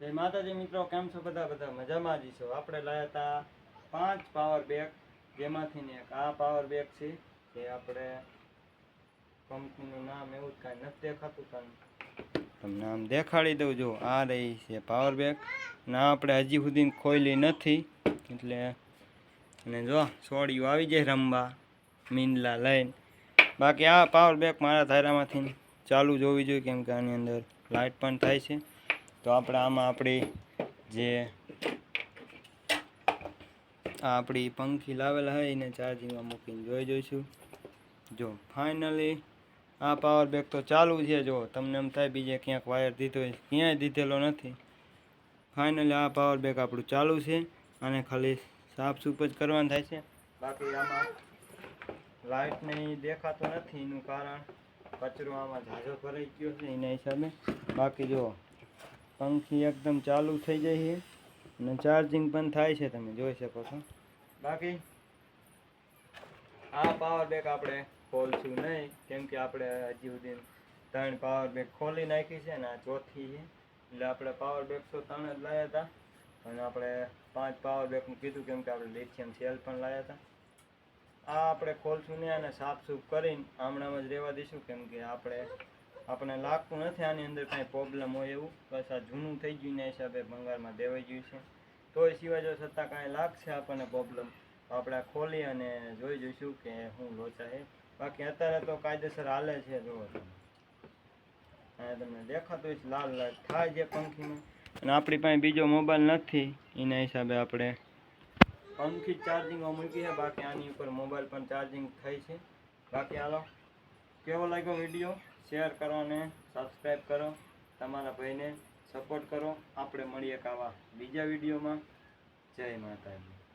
જય માતાજી મિત્રો, કેમ છો બધા? બધા મજામાં જ છો. આપણે લાયા હતા પાંચ પાવર બેગ જેમાંથી એક આ પાવર બેગ છે, જે આપણે કંપનીનું નામ એવું જ કાંઈ નથી દેખાતું પણ તમને આમ દેખાડી દઉં જો, આ રહી છે પાવર બેગ ના, આપણે હજી સુધી ખોલી નથી, એટલે અને જો, સોડિયું આવી જાય રમવા, મીંડલા લઈને. બાકી આ પાવર બેગ મારા ધારામાંથી ચાલુ જોવી જોઈએ, કેમ કે આની અંદર લાઇટ પણ થાય છે. તો આપણે આમાં આપણી જે આ આપણી પંખી લાવેલા હોય એને ચાર્જિંગમાં મૂકીને જોઈ જોઈશું. જો ફાઇનલી આ પાવર બેગ તો ચાલુ છે જો, તમને એમ થાય બીજે ક્યાંક વાયર દીધો હોય, ક્યાંય દીધેલો નથી. ફાઇનલી આ પાવર બેગ આપણું ચાલુ છે અને ખાલી સાફ સૂફ જ કરવાનું થાય છે. બાકી આમાં લાઇટ નહીં દેખાતો નથી, એનું કારણ કચરો આમાં ઝાઝો ભરાઈ ગયો છે એના હિસાબે. બાકી જો પંખી એકદમ ચાલુ થઈ જાય છે અને ચાર્જિંગ પણ થાય છે, તમે જોઈ શકો છો. બાકી, આ પાવર બેગ આપણે ખોલશું નહીં, કેમ કે આપણે હજી સુધી ત્રણ પાવર બેગ ખોલી નાખી છે ને આ ચોથી છે. એટલે આપણે પાવર બેગ તો ત્રણ જ લાવ્યા હતા અને આપણે પાંચ પાવર બેગનું કીધું, કેમ કે આપણે લિથિયમ સેલ પણ લાવ્યા હતા. આ આપણે ખોલશું નહીં અને સાફ સૂફ કરીને આમણામાં જ રહેવા દઈશું, કેમ કે આપણે આપણને લાગતું નથી આની અંદર કાંઈ પ્રોબ્લેમ હોય એવું. બસ આ જૂનું થઈ ગયું એના હિસાબે ભંગારમાં દેવાઈ ગયું છે. તોય સિવાય જો છતાં કાંઈ લાગશે આપણને પ્રોબ્લેમ તો આપણે ખોલી અને જોઈ જોઈશું કે શું લોચા છે બાકી અત્યારે તો કાયદેસર હાલે છે જોવો અહીંયા તમને દેખાતું હોય લાલ લાલ થાય છે પંખીમાં. અને આપણી પાસે બીજો મોબાઈલ નથી. એના હિસાબે આપણે પંખી ચાર્જિંગમાં મૂકી છે. બાકી આની ઉપર મોબાઈલ પણ ચાર્જિંગ થઈ છે. બાકી હાલો. કેવો લાગ્યો વીડિયો શેર કરો અને સબસ્ક્રાઈબ કરો. તમારા ભાઈને સપોર્ટ કરો. આપણે મળીએ એક આવા બીજા વિડીયોમાં. જય માતાજી.